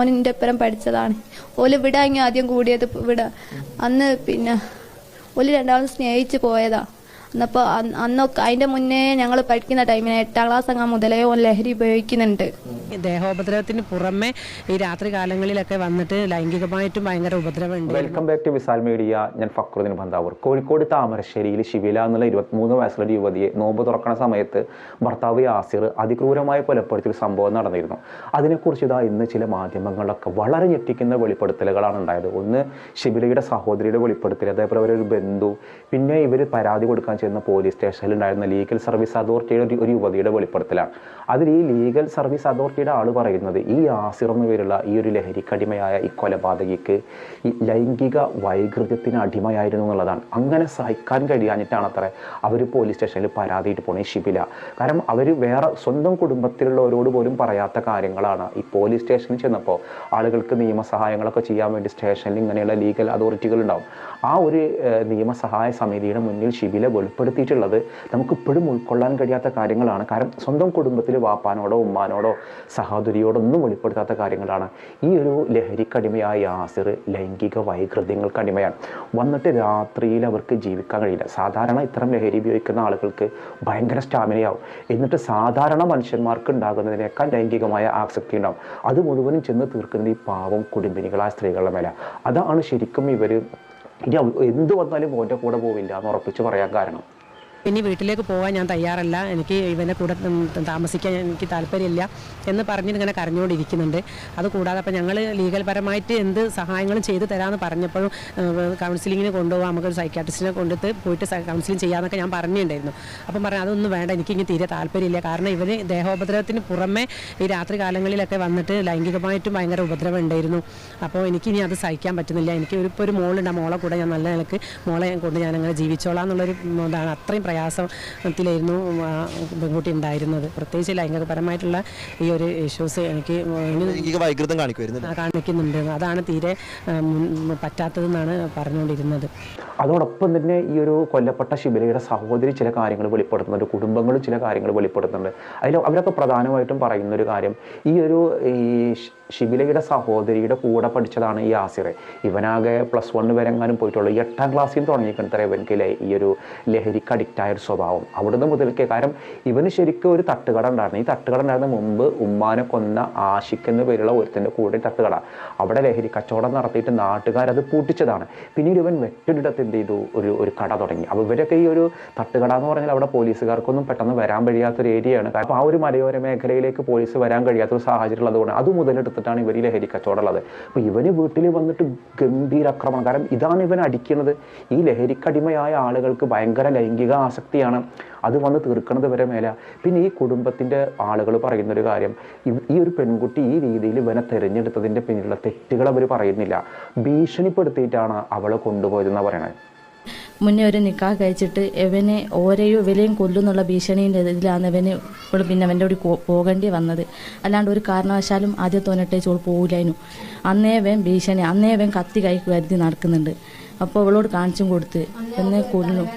ഓൻ ഒപ്പരം പഠിച്ചതാണ്. ഓൽ ഇവിടെ അങ്ങ് ആദ്യം കൂടിയത് ഇവിടെ അന്ന് പിന്നെ ഓൽ രണ്ടാമത് സ്നേഹിച്ച് പോയതാ. എന്നപ്പോൾ അന്നൊക്കെ അതിന്റെ മുന്നേ ഞങ്ങൾ പഠിക്കുന്ന ടൈമിന് എട്ടാം ക്ലാസ് അങ്ങ് മുതലേ ഓൻ ലഹരി ഉപയോഗിക്കുന്നുണ്ട്. ദേഹോപദ്രവത്തിന് പുറമെ ഈ രാത്രി കാലങ്ങളിലൊക്കെ വന്നിട്ട് ലൈംഗികമായിട്ടും ഭയങ്കര ഉപദ്രവമുണ്ട്. വെൽക്കം ബാക്ക് ടു വിസാൽ മീഡിയ ഞാൻ ഫക്രുദ്ദീൻ ബന്ധാവൂർ കോഴിക്കോട് താമരശ്ശേരിയിൽ ശിവില എന്നുള്ള ഇരുപത്തിമൂന്ന് വയസ്സുള്ള ഒരു യുവതിയെ നോമ്പ് തുറക്കണ സമയത്ത് ഭർത്താവ് യാസിർ അതിക്രൂരമായ കൊലപ്പെടുത്തിയൊരു സംഭവം നടന്നിരുന്നു. അതിനെക്കുറിച്ച് ഇതാ ഇന്ന് ചില മാധ്യമങ്ങളിലൊക്കെ വളരെ ഞെട്ടിക്കുന്ന വെളിപ്പെടുത്തലുകളാണ് ഉണ്ടായത്. ഒന്ന് ശിബിലയുടെ സഹോദരിയുടെ വെളിപ്പെടുത്തൽ അതേപോലെ അവരൊരു ബന്ധു. പിന്നെ ഇവർ പരാതി കൊടുക്കാൻ ചെന്ന പോലീസ് സ്റ്റേഷനിൽ ഉണ്ടായിരുന്ന ലീഗൽ സർവീസ് അതോറിറ്റിയുടെ ഒരു- യുവതിയുടെ വെളിപ്പെടുത്തലാണ്. അതിൽ ഈ ലീഗൽ സർവീസ് അതോറിറ്റിയുടെ ആൾ പറയുന്നത് ഈ ആസിർ എന്ന പേരുള്ള ഈ ഒരു ലഹരിക്കടിമയായ ഈ കൊലപാതകിക്ക് ഈ ലൈംഗിക വൈകൃതത്തിന് അടിമയായിരുന്നു എന്നുള്ളതാണ്. അങ്ങനെ സഹിക്കാൻ കഴിയാഞ്ഞിട്ടാണ് അത്ര അവർ പോലീസ് സ്റ്റേഷനിൽ പരാതിയിട്ട് പോണേ ഷിബില. കാരണം അവർ വേറെ സ്വന്തം കുടുംബത്തിലുള്ളവരോട് പോലും പറയാത്ത കാര്യങ്ങളാണ്. ഈ പോലീസ് സ്റ്റേഷനിൽ ചെന്നപ്പോൾ ആളുകൾക്ക് നിയമസഹായങ്ങളൊക്കെ ചെയ്യാൻ വേണ്ടി സ്റ്റേഷനിൽ ഇങ്ങനെയുള്ള ലീഗൽ അതോറിറ്റികൾ ഉണ്ടാവും. ആ ഒരു നിയമസഹായ സമിതിയുടെ മുന്നിൽ വെളിപ്പെടുത്തിയിട്ടുള്ളത് നമുക്ക് ഇപ്പോഴും ഉൾക്കൊള്ളാൻ കഴിയാത്ത കാര്യങ്ങളാണ്. കാരണം സ്വന്തം കുടുംബത്തിൽ വാപ്പാനോടോ ഉമ്മാനോടോ സഹോദരിയോടോ ഒന്നും വെളിപ്പെടുത്താത്ത കാര്യങ്ങളാണ്. ഈ ഒരു ലഹരിക്കടിമയായ യാസിർ ലൈംഗിക വൈകൃതങ്ങൾക്ക് അടിമയാണ് വന്നിട്ട് രാത്രിയിൽ അവർക്ക് ജീവിക്കാൻ കഴിയില്ല. സാധാരണ ഇത്തരം ലഹരി ഉപയോഗിക്കുന്ന ആളുകൾക്ക് ഭയങ്കര സ്റ്റാമിനയാവും. എന്നിട്ട് സാധാരണ മനുഷ്യന്മാർക്ക് ഉണ്ടാകുന്നതിനേക്കാൾ ലൈംഗികമായ ആസക്തി ഉണ്ടാവും. അത് മുഴുവനും ചെന്ന് തീർക്കുന്നത് ഈ പാവം കുടുംബിനികളായ സ്ത്രീകളുടെ മേലെ. അതാണ് ശരിക്കും ഇവർ ഇനി എന്ത് വന്നാലും ഓന്റെ കൂടെ പോവില്ല എന്ന് ഉറപ്പിച്ച് പറയാൻ കാരണം. ഇനി വീട്ടിലേക്ക് പോകാൻ ഞാൻ തയ്യാറല്ല. എനിക്ക് ഇവനെ കൂടെ താമസിക്കാൻ എനിക്ക് താല്പര്യമില്ല എന്ന് പറഞ്ഞിട്ട് ഇങ്ങനെ കരഞ്ഞുകൊണ്ടിരിക്കുന്നുണ്ട്. അതുകൂടാതെ അപ്പം ഞങ്ങൾ ലീഗൽ പരമായിട്ട് എന്ത് സഹായങ്ങളും ചെയ്തു തരാമെന്ന് പറഞ്ഞപ്പോഴും കൗൺസിലിങ്ങിന് കൊണ്ടുപോകാം നമുക്കൊരു സൈക്കാട്രിസ്റ്റിനെ കൊണ്ടുത്ത് പോയിട്ട് കൗൺസിലിംഗ് ചെയ്യാമെന്നൊക്കെ ഞാൻ പറഞ്ഞിട്ടുണ്ടായിരുന്നു. അപ്പം പറഞ്ഞു അതൊന്നും വേണ്ട എനിക്ക് ഇനി തീരെ താല്പര്യമില്ല. കാരണം ഇവന് ദേഹോപദ്രവത്തിന് പുറമെ ഈ രാത്രി കാലങ്ങളിലൊക്കെ വന്നിട്ട് ലൈംഗികമായിട്ടും ഭയങ്കര ഉപദ്രവം ഉണ്ടായിരുന്നു അപ്പോൾ എനിക്ക് ഇനി അത് സഹിക്കാൻ പറ്റുന്നില്ല. എനിക്ക് ഒരു ഇപ്പോൾ ഒരു മോളുണ്ട് ആ മോളെ കൂടെ ഞാൻ നല്ല നിലയ്ക്ക് മോളെ കൊണ്ട് ഞാൻ അങ്ങനെ ജീവിച്ചോളാം എന്നുള്ളൊരു ഇതാണ്. അത്രയും പ്രയാസത്തിലായിരുന്നു പെൺകുട്ടി ഉണ്ടായിരുന്നത്. പ്രത്യേകിച്ച് ലൈംഗികപരമായിട്ടുള്ള ഈ ഒരു ഇഷ്യൂസ് എനിക്ക് വൈകൃതം കാണിക്കുന്നുണ്ട്. അതാണ് തീരെ പറ്റാത്തതെന്നാണ് പറഞ്ഞുകൊണ്ടിരുന്നത്. അതോടൊപ്പം തന്നെ ഈ ഒരു കൊല്ലപ്പെട്ട ശിബിലയുടെ സഹോദരി ചില കാര്യങ്ങൾ വെളിപ്പെടുത്തുന്നുണ്ട് കുടുംബങ്ങൾ ചില കാര്യങ്ങൾ വെളിപ്പെടുത്തുന്നുണ്ട്. അതിൽ അവരൊക്കെ പ്രധാനമായിട്ടും പറയുന്ന ഒരു കാര്യം ഈ ഒരു ഈ ശിബിലയുടെ സഹോദരിയുടെ കൂടെ പഠിച്ചതാണ് ഈ ആസിറെ. ഇവനാകെ പ്ലസ് വൺ വരെ എങ്ങാനും പോയിട്ടുള്ളൂ. എട്ടാം ക്ലാസ്സിൽ തുടങ്ങിയിട്ടുണ്ട് ഇവൻകിലെ ഈ ഒരു ലഹരിക്ക് അഡിക്റ്റായ ഒരു സ്വഭാവം. അവിടുന്ന് മുതൽക്കേ കാരണം ഇവന് ശരിക്കും ഒരു തട്ടുകട ഉണ്ടായിരുന്നു. ഈ തട്ടുകട ഉണ്ടായിരുന്ന മുമ്പ് ഉമ്മാനെ കൊന്ന ആഷിഖ് എന്ന പേരുള്ള ഒരുത്തിന്റെ കൂടെ തട്ടുകട. അവിടെ ലഹരി കച്ചവടം നടത്തിയിട്ട് നാട്ടുകാരത് പൂട്ടിച്ചതാണ്. പിന്നീട് ഇവൻ മറ്റൊരിടത്ത് എന്ത് ചെയ്തു ഒരു ഒരു കട തുടങ്ങി. അപ്പോൾ ഇവരൊക്കെ ഈ ഒരു തട്ടുകട എന്ന് പറഞ്ഞാൽ അവിടെ പോലീസുകാർക്കൊന്നും പെട്ടെന്ന് വരാൻ കഴിയാത്തൊരു ഏരിയയാണ്. കാരണം ആ ഒരു മലയോര മേഖലയിലേക്ക് പോലീസ് വരാൻ കഴിയാത്തൊരു സാഹചര്യം ഉള്ളതുകൊണ്ട് അത് മുതലെടുത്തിട്ടാണ് ഇവർ ഈ ലഹരി കച്ചവടമുള്ളത് അപ്പോൾ ഇവന് വീട്ടിൽ വന്നിട്ട് ഗംഭീര ആക്രമണം കാരണം ഇതാണ് ഇവൻ അടിക്കുന്നത്. ഈ ലഹരിക്കടിമയായ ആളുകൾക്ക് ഭയങ്കര ലൈംഗിക ആസക്തിയാണ്. അത് വന്ന് തീർക്കണത് വരെ മേല. പിന്നെ ഈ കുടുംബത്തിന്റെ ആളുകൾ പറയുന്നൊരു കാര്യം. ഈ ഒരു പെൺകുട്ടി ഈ രീതിയിൽ ഇവനെ തിരഞ്ഞെടുത്തതിന്റെ പിന്നിലുള്ള തെറ്റുകൾ അവർ പറയുന്നില്ല. ഭീഷണിപ്പെടുത്തിയിട്ടാണ് അവളെ കൊണ്ടുപോയതെന്നാണ് പറയണത് മുന്നേ ഒരു നിക്കാഹ് കഴിച്ചിട്ട് ഇവനെ ഓരെയോ വിലയും കൊല്ലുന്നുള്ള ഭീഷണീന്റെ ഇതിലാണ് ഇവന് ഇവിടെ പിന്നെ അവന്റെ കൂടി പോകേണ്ടി വന്നത്. അല്ലാണ്ട് ഒരു കാരണവശാലും ആദ്യം തോന്നിട്ടേച്ച് ചോൾ പോകില്ലായിരുന്നു അന്നേ അവൻ ഭീഷണി അന്നേ അവൻ കത്തി കൈ കരുതി നടക്കുന്നുണ്ട്. അപ്പോൾ അവളോട് കാണിച്ചും കൊടുത്ത് എന്നെ കൊല്ലും.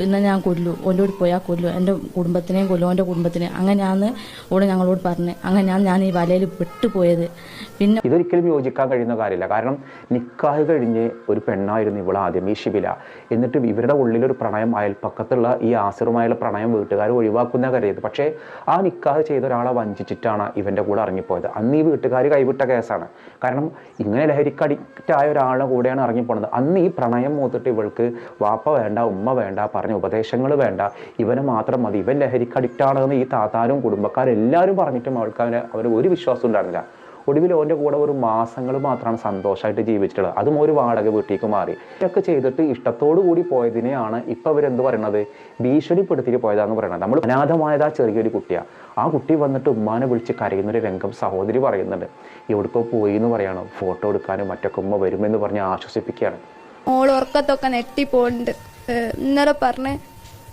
ഇന്ന് ഞാൻ കൊല്ലു. ഓന്റെ കൂടി പോയാൽ കൊല്ലു. എന്റെ കുടുംബത്തിനെയും കൊല്ലു. ഓന്റെ കുടുംബത്തിനെ. അങ്ങനെയാന്ന് ഓടെ ഞങ്ങളോട് പറഞ്ഞ്. അങ്ങനെയാണ് ഞാൻ ഈ വലയിൽ പെട്ടുപോയത്. പിന്നെ ഇതൊരിക്കലും യോജിക്കാൻ കഴിയുന്ന കാര്യമില്ല കാരണം നിക്കാഹ് കഴിഞ്ഞ് ഒരു പെണ്ണായിരുന്നു ഇവൾ ആദ്യം ഈ ശിബില. എന്നിട്ട് ഇവരുടെ ഉള്ളിലൊരു പ്രണയം അയൽപ്പക്കത്തുള്ള ഈ ആസിറുമായുള്ള പ്രണയം വീട്ടുകാർ ഒഴിവാക്കുന്ന കരുതിയത്. പക്ഷേ ആ നിക്കാഹ് ചെയ്ത ഒരാളെ വഞ്ചിച്ചിട്ടാണ് ഇവന്റെ കൂടെ ഇറങ്ങിപ്പോയത്. അന്ന് ഈ വീട്ടുകാർ കൈവിട്ട കേസാണ്. കാരണം ഇങ്ങനെ ലഹരിക്ക് ആയ ഒരാളുടെ കൂടെയാണ് ഇറങ്ങിപ്പോണത്. അന്ന് ഈ പ്രണയം മൂത്തിട്ട് ഇവൾക്ക് വാപ്പ വേണ്ട ഉമ്മ വേണ്ട പറഞ്ഞ ഉപദേശങ്ങൾ വേണ്ട. ഇവനെ മാത്രം മതി. ഇവൻ ലഹരിക്ക് അഡിക്റ്റ് ആണെന്ന് ഈ താത്താരും കുടുംബക്കാരും എല്ലാവരും പറഞ്ഞിട്ടും അവൾക്ക് അവന് ഒരു വിശ്വാസം ഉണ്ടായിരുന്നില്ല. ഒടുവിൽ ഓന്റെ കൂടെ ഒരു മാസങ്ങൾ മാത്രമാണ് സന്തോഷമായിട്ട് ജീവിച്ചിട്ടുള്ളത്. അതും ഒരു വാടക വീട്ടിലേക്ക് മാറി. ഇതൊക്കെ ചെയ്തിട്ട് ഇഷ്ടത്തോടു കൂടി പോയതിനെയാണ് ഇപ്പം അവരെന്ത് പറയണത്? ഭീഷണിപ്പെടുത്തിയിട്ട് പോയതാന്ന് പറയണത്. നമ്മൾ അനാഥമായത് ആ ചെറിയൊരു കുട്ടിയാണ് ആ കുട്ടി വന്നിട്ട് ഉമ്മാനെ വിളിച്ച് കരയുന്നൊരു രംഗം സഹോദരി പറയുന്നുണ്ട്. എവിടെക്കോ പോയി എന്ന് പറയണം. ഫോട്ടോ എടുക്കാനും മറ്റൊക്കെ ഉമ്മ വരുമെന്ന് പറഞ്ഞ് ആശ്വസിപ്പിക്കുകയാണ്. ഓൾ ഉറക്കത്തൊക്കെ നെട്ടിപ്പോണ്ട്. ഇന്നലെ പറഞ്ഞ്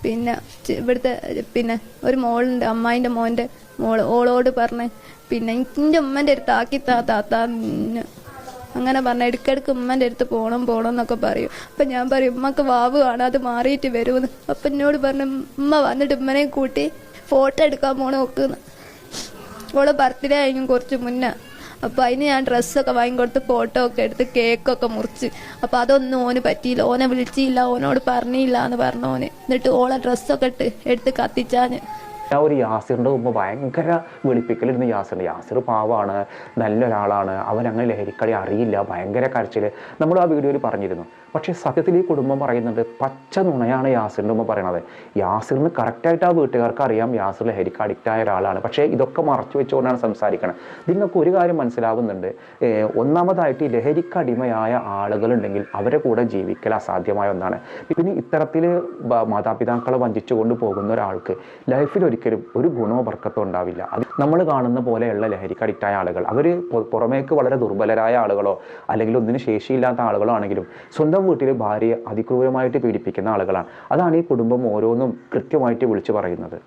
പിന്നെ ഇവിടുത്തെ പിന്നെ ഒരു മോളുണ്ട് അമ്മായിന്റെ മോന്റെ മോൾ ഓളോട് പറഞ്ഞ് പിന്നെ എന്റെ ഉമ്മന്റെ അടുത്ത് ആക്കി താ താത്താ അങ്ങനെ പറഞ്ഞ ഇടയ്ക്കിടയ്ക്ക് ഉമ്മന്റെ അടുത്ത് പോകണം പോകണം എന്നൊക്കെ പറയും. അപ്പം ഞാൻ പറയും ഉമ്മക്ക് വാവ് കാണാം അത് മാറിയിട്ട് വരുമെന്ന് അപ്പം എന്നോട് പറഞ്ഞു ഉമ്മ വന്നിട്ട് ഉമ്മനെ കൂട്ടി ഫോട്ടോ എടുക്കാൻ പോകണം ഒക്കെ ഓളെ ബർത്ത്ഡേ ആയിരിക്കും കുറച്ച് മുന്നേ അപ്പോൾ അതിന് ഞാൻ ഡ്രസ്സൊക്കെ വാങ്ങിക്കൊടുത്ത് ഫോട്ടോ ഒക്കെ എടുത്ത് കേക്കൊക്കെ മുറിച്ച്. അപ്പോൾ അതൊന്നും ഓന് പറ്റിയില്ല. ഓനെ വിളിച്ചില്ല. ഓനോട് പറഞ്ഞില്ല എന്ന് പറഞ്ഞു ഓന്. എന്നിട്ട് ഓളെ ഡ്രസ്സൊക്കെ ഇട്ട് എടുത്ത് കത്തിച്ചാന്. ആ ഒരു യാസിറിന്റെ മുമ്പ് ഭയങ്കര വെളുപ്പിക്കലിരുന്ന് യാസിർ യാസിർ പാവാണ് നല്ലൊരാളാണ് അവൻ അങ്ങനെ ലഹരിക്കളി അറിയില്ല ഭയങ്കര കരച്ചിൽ നമ്മൾ ആ വീഡിയോയിൽ പറഞ്ഞിരുന്നു. പക്ഷേ സത്യത്തിൽ ഈ കുടുംബം പറയുന്നുണ്ട് പച്ച നുണയാണ് യാസിറിന്റെ മുമ്പ് പറയണത്. യാസിറിന് കറക്റ്റായിട്ട് ആ വീട്ടുകാർക്ക് അറിയാം യാസിർ ലഹരിക്ക് അഡിക്റ്റ് ആയ ഒരാളാണ്. പക്ഷേ ഇതൊക്കെ മറച്ചു വെച്ചുകൊണ്ടാണ് സംസാരിക്കുന്നത് നിങ്ങൾക്ക് ഒരു കാര്യം മനസ്സിലാവുന്നുണ്ട്. ഒന്നാമതായിട്ട് ഈ ലഹരിക്ക് അടിമയായ ആളുകളുണ്ടെങ്കിൽ അവരെ കൂടെ ജീവിക്കൽ അസാധ്യമായ ഒന്നാണ്. പിന്നെ ഇത്തരത്തിൽ മാതാപിതാക്കളെ വഞ്ചിച്ചുകൊണ്ട് പോകുന്ന ഒരാൾക്ക് ലൈഫിൽ ഒരിക്കലും ഒരു ഗുണമോ ബർക്കത്തോ ഉണ്ടാവില്ല. അത് നമ്മൾ കാണുന്ന പോലെയുള്ള ലഹരിക്ക് അഡിക്റ്റായ ആളുകൾ അവർ പുറമേക്ക് വളരെ ദുർബലരായ ആളുകളോ അല്ലെങ്കിൽ ഒന്നിന് ശേഷിയില്ലാത്ത ആളുകളോ ആണെങ്കിലും സ്വന്തം വീട്ടിൽ ഭാര്യയെ അതിക്രൂരമായിട്ട് പീഡിപ്പിക്കുന്ന ആളുകളാണ്. അതാണ് ഈ കുടുംബം ഓരോന്നും കൃത്യമായിട്ട് വിളിച്ചു പറയുന്നത്.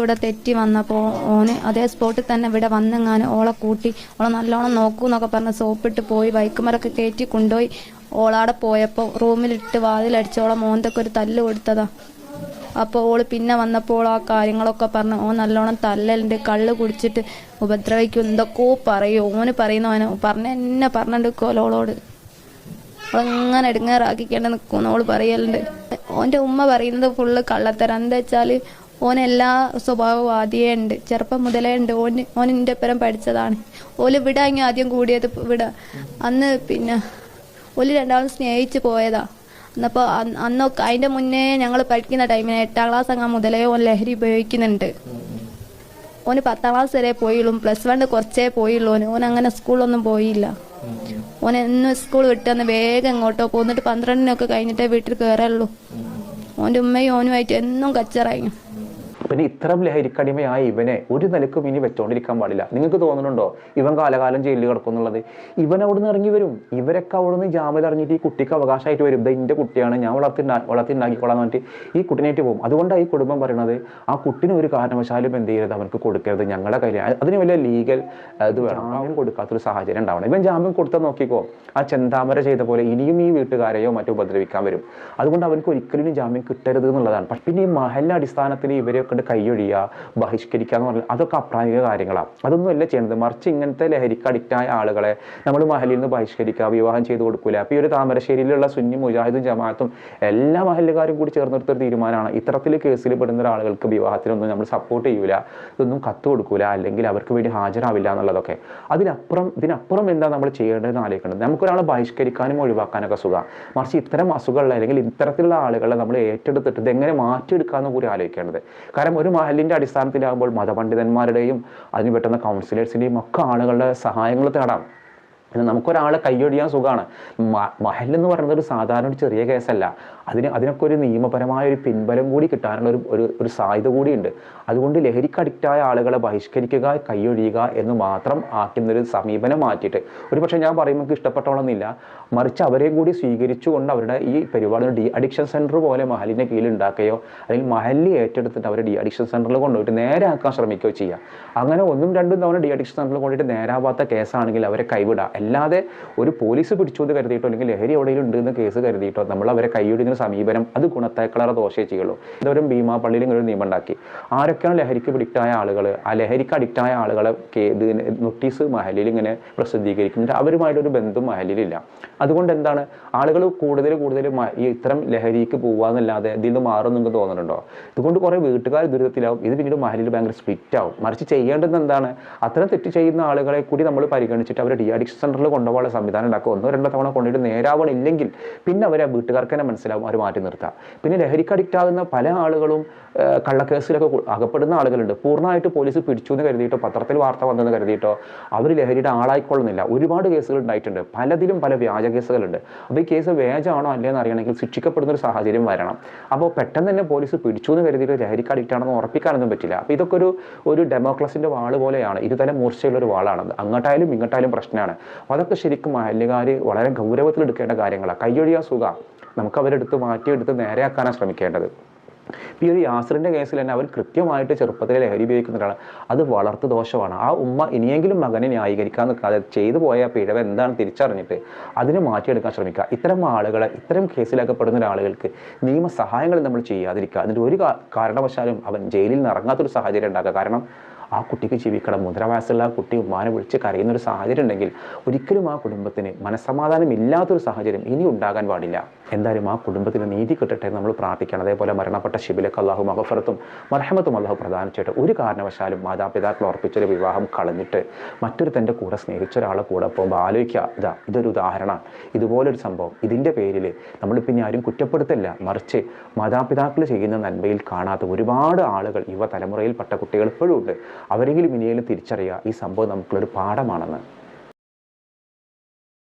ഇവിടെ തെറ്റി വന്നപ്പോൾ ഓന് അതേ സ്പോട്ടിൽ തന്നെ ഇവിടെ വന്നെങ്ങാനും ഓളെ കൂട്ടി ഓളെ നല്ലോണം നോക്കൂ എന്നൊക്കെ പറഞ്ഞ് സോപ്പിട്ട് പോയി ബൈക്കുമരൊക്കെ കയറ്റി കൊണ്ടുപോയി. ഓളാടെ പോയപ്പോൾ റൂമിലിട്ട് വാതിലടിച്ച് ഓളെ മോന്തൊക്കെ ഒരു തല്ല് കൊടുത്തതാ. അപ്പോൾ ഓൾ പിന്നെ വന്നപ്പോൾ ആ കാര്യങ്ങളൊക്കെ പറഞ്ഞ് ഓൻ നല്ലോണം തല്ലലുണ്ട് കള്ള് കുടിച്ചിട്ട് ഉപദ്രവിക്കും എന്തൊക്കെയോ പറയും. ഓന് പറയുന്നവനെ പറഞ്ഞ എന്നെ പറഞ്ഞെടുക്കുമല്ലോ ഓളോട്. ഓളങ്ങനെ എടുങ്ങാറാക്കിക്കേണ്ട നിൽക്കും ഓൾ പറയലുണ്ട്. ഓന്റെ ഉമ്മ പറയുന്നത് ഫുള്ള് കള്ളത്തരം. എന്താ വെച്ചാൽ ഓൻ എല്ലാ സ്വഭാവവും ആദ്യമേ ഉണ്ട്. ചെറുപ്പം മുതലേ ഉണ്ട്. ഓന് ഓൻ എന്റെ പരം പഠിച്ചതാണ്. ഓൽ വിടാ ആദ്യം കൂടിയത് വിടാ. അന്ന് പിന്നെ ഓൽ രണ്ടാളും സ്നേഹിച്ച് പോയതാ. എന്നപ്പോൾ അന്നൊക്കെ അതിന്റെ മുന്നേ ഞങ്ങൾ പഠിക്കുന്ന ടൈമിന് എട്ടാം ക്ലാസ് അങ്ങ് മുതലേ ഓൻ ലഹരി ഉപയോഗിക്കുന്നുണ്ട്. ഓന് പത്താം ക്ലാസ് വരെ പോയുള്ളൂ. പ്ലസ് വണ് കുറച്ചേ പോയുള്ളൂ ഓന്. ഓൻ അങ്ങനെ സ്കൂളിലൊന്നും പോയില്ല. ഓൻ എന്നും സ്കൂൾ വിട്ടന്ന് വേഗം എങ്ങോട്ടോ പോന്നിട്ട് പന്ത്രണ്ടിനൊക്കെ കഴിഞ്ഞിട്ടേ വീട്ടിൽ കയറുള്ളൂ ഓന്റെ ഉമ്മയും ഓനുമായിട്ട് എന്നും കച്ചറായി പിന്നെ ഇത്തരം ലഹരിക്കടിമയായ ഇവനെ ഒരു നിലക്കും ഇനി വെച്ചോണ്ടിരിക്കാൻ പാടില്ല. നിങ്ങൾക്ക് തോന്നുന്നുണ്ടോ? ഇവൻ കാലകാലം ജയിലിൽ കിടക്കും എന്നുള്ളത്. ഇവൻ അവിടുന്ന് ഇറങ്ങി വരും. ഇവരൊക്കെ അവിടുന്ന് ജാമ്യത ഇറങ്ങിയിട്ട് ഈ കുട്ടിക്ക് അവകാശമായിട്ട് വരും. ഇത് എന്റെ കുട്ടിയാണ്. ഞാൻ വളർത്തി വളർത്തി ഉണ്ടാക്കിക്കോളാം എന്ന് പറഞ്ഞിട്ട് ഈ കുട്ടിനായിട്ട് പോകും. അതുകൊണ്ടാണ് ഈ കുടുംബം പറയുന്നത് ആ കുട്ടിന് ഒരു കാരണവശാലും എന്ത് ചെയ്യരുത് അവർക്ക് കൊടുക്കരുത്. ഞങ്ങളുടെ കയ്യിൽ അതിന് വലിയ ലീഗൽ ഇത് വേണം. ജാമ്യം കൊടുക്കാത്തൊരു സാഹചര്യം ഉണ്ടാവണം. ഇവൻ ജാമ്യം കൊടുത്താൽ നോക്കിക്കോ ആ ചെന്താമര ചെയ്ത പോലെ ഇനിയും ഈ വീട്ടുകാരെയോ മറ്റോ ഉപദ്രവിക്കാൻ വരും. അതുകൊണ്ട് അവർക്ക് ഒരിക്കലും ജാമ്യം കിട്ടരുത് എന്നുള്ളതാണ്. പക്ഷെ പിന്നെ ഈ മഹല്ല അടിസ്ഥാനത്തിൽ ഇവരെയൊക്കെ കൊണ്ട് കൈയൊഴിയുക ബഹിഷ്കരിക്കുക എന്ന് പറഞ്ഞാൽ അതൊക്കെ അപ്രായോഗിക കാര്യങ്ങളാണ് അതൊന്നും അല്ല ചെയ്യുന്നത് മറിച്ച് ഇങ്ങനത്തെ ലഹരിക്ക് അഡിക്റ്റായ ആളുകളെ നമ്മൾ മഹലിൽ നിന്ന് ബഹിഷ്കരിക്കുക വിവാഹം ചെയ്ത് കൊടുക്കില്ല അപ്പോൾ ഈ ഒരു താമരശ്ശേരിയിലുള്ള സുന്നി മുജാഹിദും ജമാഅത്തും എല്ലാ മഹല്ലുകാരും കൂടി ചേർന്നെടുത്തൊരു തീരുമാനമാണ്. ഇത്തരത്തിൽ കേസിൽ പെടുന്ന ഒരാളുകൾക്ക് വിവാഹത്തിനൊന്നും നമ്മൾ സപ്പോർട്ട് ചെയ്യൂല. ഇതൊന്നും കത്ത് കൊടുക്കൂല. അല്ലെങ്കിൽ അവർക്ക് വേണ്ടി ഹാജരാവില്ല എന്നുള്ളതൊക്കെ. അതിനപ്പുറം ഇതിനപ്പുറം എന്താ നമ്മൾ ചെയ്യേണ്ടതെന്ന് ആലോചിക്കേണ്ടത്? നമുക്കൊരാളെ ബഹിഷ്കരിക്കാനും ഒഴിവാക്കാനൊക്കെ സുഖം. മറിച്ച് ഇത്തരം അസുഖമുള്ള അല്ലെങ്കിൽ ഇത്തരത്തിലുള്ള ആളുകളെ നമ്മൾ ഏറ്റെടുത്തിട്ട് ഇതെങ്ങനെ മാറ്റിയെടുക്കാമെന്ന് കൂടി ആലോചിക്കേണ്ടത്. കാരണം ഒരു മഹലിന്റെ അടിസ്ഥാനത്തിലാകുമ്പോൾ മതപണ്ഡിതന്മാരുടെയും അതിന് പറ്റുന്ന കൗൺസിലേഴ്സിന്റെയും ഒക്കെ ആളുകളുടെ സഹായങ്ങൾ തേടാം. പിന്നെ നമുക്കൊരാളെ കൈയൊഴിയാൻ സുഖമാണ് മഹൽ എന്ന് പറയുന്നത് ഒരു സാധാരണ ഒരു ചെറിയ കേസല്ല. അതിന് അതിനൊക്കെ ഒരു നിയമപരമായ ഒരു പിൻബലം കൂടി കിട്ടാനുള്ള ഒരു ഒരു ഒരു സാധ്യത കൂടിയുണ്ട്. അതുകൊണ്ട് ലഹരിക്ക് അഡിക്റ്റായ ആളുകളെ ബഹിഷ്കരിക്കുക കൈയൊഴിയുക എന്ന് മാത്രം ആക്കുന്നൊരു സമീപനം മാറ്റിയിട്ട്. ഒരു പക്ഷേ ഞാൻ പറയുമ്പോൾ എനിക്ക് ഇഷ്ടപ്പെട്ടോളന്നില്ല മറിച്ച് അവരെയും കൂടി സ്വീകരിച്ചുകൊണ്ട് അവരുടെ ഈ പരിപാടി ഡി അഡിക്ഷൻ സെന്റർ പോലെ മഹലിന്റെ കീഴിൽ ഉണ്ടാക്കുകയോ അല്ലെങ്കിൽ മഹലിൽ ഏറ്റെടുത്തിട്ട് അവരെ ഡി അഡിക്ഷൻ സെന്ററിൽ കൊണ്ടുപോയിട്ട് നേരെ ആക്കാൻ ശ്രമിക്കുകയോ ചെയ്യുക അങ്ങനെ ഒന്നും രണ്ടും തവണ ഡി അഡിക്ഷൻ സെന്ററിൽ കൊണ്ടുപോയിട്ട് നേരാവാത്ത കേസാണെങ്കിൽ അവരെ കൈവിടുക അല്ലാതെ ഒരു പോലീസ് പിടിച്ചു എന്ന് കരുതിയിട്ടോ അല്ലെങ്കിൽ ലഹരി എവിടെയെങ്കിലും ഉണ്ട് എന്ന് കേസ് കരുതിയിട്ടോ നമ്മൾ അവരെ കൈയിടുന്ന സമീപനം അത് ഗുണത്തേക്കളറ ദോഷേ ചെയ്യുള്ളൂ. ഇതൊരു ഭീമാ പള്ളിയിൽ ഇങ്ങനെ ഒരു നിയമം ഉണ്ടാക്കി. ആരൊക്കെയാണ് ലഹരിക്ക് പിടിക്കായ ആളുകൾ ആ ലഹരിക്ക് അഡിക്റ്റായ ആളുകളെ നോട്ടീസ് മഹലിൽ ഇങ്ങനെ പ്രസിദ്ധീകരിക്കുന്നുണ്ട്. അവരുമായിട്ടൊരു ബന്ധം മഹലിലില്ല. അതുകൊണ്ട് എന്താണ്? ആളുകൾ കൂടുതൽ കൂടുതൽ ഇത്തരം ലഹരിക്ക് പോവാന്നല്ലാതെ ഇതിൽ നിന്ന് മാറും നിങ്ങൾക്ക് തോന്നുന്നുണ്ടോ? ഇതുകൊണ്ട് കുറേ വീട്ടുകാർ ദുരിതത്തിലാവും. ഇത് പിന്നീട് മഹലിൽ ഭയങ്കര സ്പ്ലിറ്റ് ആവും. മറിച്ച് ചെയ്യേണ്ടത് എന്താണ്? അത്തരം തെറ്റ് ചെയ്യുന്ന ആളുകളെ കൂടി നമ്മൾ പരിഗണിച്ചിട്ട് അവരെ ഡി അഡിക്ഷൻ സെന്ററിൽ കൊണ്ടുപോകാനുള്ള സംവിധാനം ഉണ്ടാക്കുക. ഒന്നോ രണ്ടോ തവണ കൊണ്ടുപോയിട്ട് നേരാവണില്ലെങ്കിൽ പിന്നെ അവരെ വീട്ടുകാർക്ക് തന്നെ മനസ്സിലാവും അവർ മാറ്റി നിർത്താം. പിന്നെ ലഹരിക്ക് അഡിക്റ്റ് ആകുന്ന പല ആളുകളും കള്ളക്കേസിലൊക്കെ അകപ്പെടുന്ന ആളുകളുണ്ട്. പൂർണമായിട്ട് പോലീസ് പിടിച്ചു എന്ന് കരുതിയിട്ടോ പത്രത്തിൽ വാർത്ത വന്നെന്ന് കരുതിയിട്ടോ അവർ ലഹരിയുടെ ആളായിക്കൊള്ളുന്നില്ല. ഒരുപാട് കേസുകൾ ഉണ്ടായിട്ടുണ്ട്. പലതിലും പല വ്യാജ കേസുകളുണ്ട്. അപ്പോൾ ഈ കേസ് വ്യാജമാണോ അല്ലേന്ന് അറിയണമെങ്കിൽ ശിക്ഷിക്കപ്പെടുന്ന ഒരു സാഹചര്യം വരണം. അപ്പോൾ പെട്ടെന്ന് തന്നെ പോലീസ് പിടിച്ചു എന്ന് കരുതിയിട്ട് ലഹരിക്ക് അഡിക്റ്റ് ആണെന്ന് ഉറപ്പിക്കാനൊന്നും പറ്റില്ല. അപ്പോൾ ഇതൊക്കെ ഒരു ഒരു ഡെമോക്രസിന്റെ വാൾ പോലെയാണ്. ഇരുതല മൂർച്ചയുള്ള ഒരു വാളാണ് അങ്ങോട്ടായാലും ഇങ്ങോട്ടായാലും പ്രശ്നമാണ്. അതൊക്കെ ശരിക്കും മഹല്ലുകാർ വളരെ ഗൗരവത്തിൽ എടുക്കേണ്ട കാര്യങ്ങളാണ് കയ്യൊഴിയാ സുഖ. നമുക്ക് അവരെടുത്ത് മാറ്റിയെടുത്ത് നേരെയാക്കാനാണ് ശ്രമിക്കേണ്ടത്. ഈ ഒരു യാസറിന്റെ കേസിൽ തന്നെ അവർ കൃത്യമായിട്ട് ചെറുപ്പത്തിലെ ലഹരി ഉപയോഗിക്കുന്ന ഒരാളാണ് അത് വളർത്തു ദോഷമാണ്. ആ ഉമ്മ ഇനിയെങ്കിലും മകനെ ന്യായീകരിക്കാൻ നിൽക്കാതെ ചെയ്തു പോയ പിഴവ് എന്താണ് തിരിച്ചറിഞ്ഞിട്ട് അതിനെ മാറ്റിയെടുക്കാൻ ശ്രമിക്കുക. ഇത്തരം ആളുകളെ ഇത്തരം കേസിലാക്കപ്പെടുന്ന ആളുകൾക്ക് നിയമസഹായങ്ങൾ നമ്മൾ ചെയ്യാതിരിക്കുക. അതിന്റെ ഒരു കാരണവശാലും അവൻ ജയിലിൽ നിന്ന് ഇറങ്ങാത്തൊരു സാഹചര്യം ഉണ്ടാക്കുക. കാരണം ആ കുട്ടിക്ക് ജീവിക്കണം. മുദ്രാവാസമുള്ള ആ കുട്ടി ഉമ്മാനെ വിളിച്ച് കരയുന്ന ഒരു സാഹചര്യം ഉണ്ടെങ്കിൽ ഒരിക്കലും ആ കുടുംബത്തിന് മനസ്സമാധാനം ഇല്ലാത്തൊരു സാഹചര്യം ഇനി ഉണ്ടാകാൻ പാടില്ല. എന്തായാലും ആ കുടുംബത്തിന് നീതി കിട്ടട്ടെ എന്ന് നമ്മൾ പ്രാർത്ഥിക്കണം. അതേപോലെ മരണപ്പെട്ട ശിബിലക്ക് അള്ളാഹു മഹഫറത്തും മർഹമത്തും അള്ളാഹു പ്രധാനിച്ചിട്ട് ഒരു കാരണവശാലും മാതാപിതാക്കൾ ഉറപ്പിച്ചൊരു വിവാഹം കളഞ്ഞിട്ട് മറ്റൊരു തന്റെ കൂടെ സ്നേഹിച്ച ഒരാളെ കൂടെ പോകുമ്പോൾ ആലോചിക്കുക ഇതാ ഇതൊരു ഉദാഹരണമാണ് ഇതുപോലൊരു സംഭവം. ഇതിന്റെ പേരിൽ നമ്മൾ പിന്നെ ആരും കുറ്റപ്പെടുത്തില്ല. മറിച്ച് മാതാപിതാക്കൾ ചെയ്യുന്ന നന്മയിൽ കാണാത്ത ഒരുപാട് ആളുകൾ യുവതലമുറയിൽപ്പെട്ട കുട്ടികൾ ഇപ്പോഴും ഉണ്ട്. അവരെങ്കിലും ഇനിയെങ്കിലും തിരിച്ചറിയുക. ഈ സംഭവം നമുക്കുള്ളൊരു പാഠമാണെന്ന്.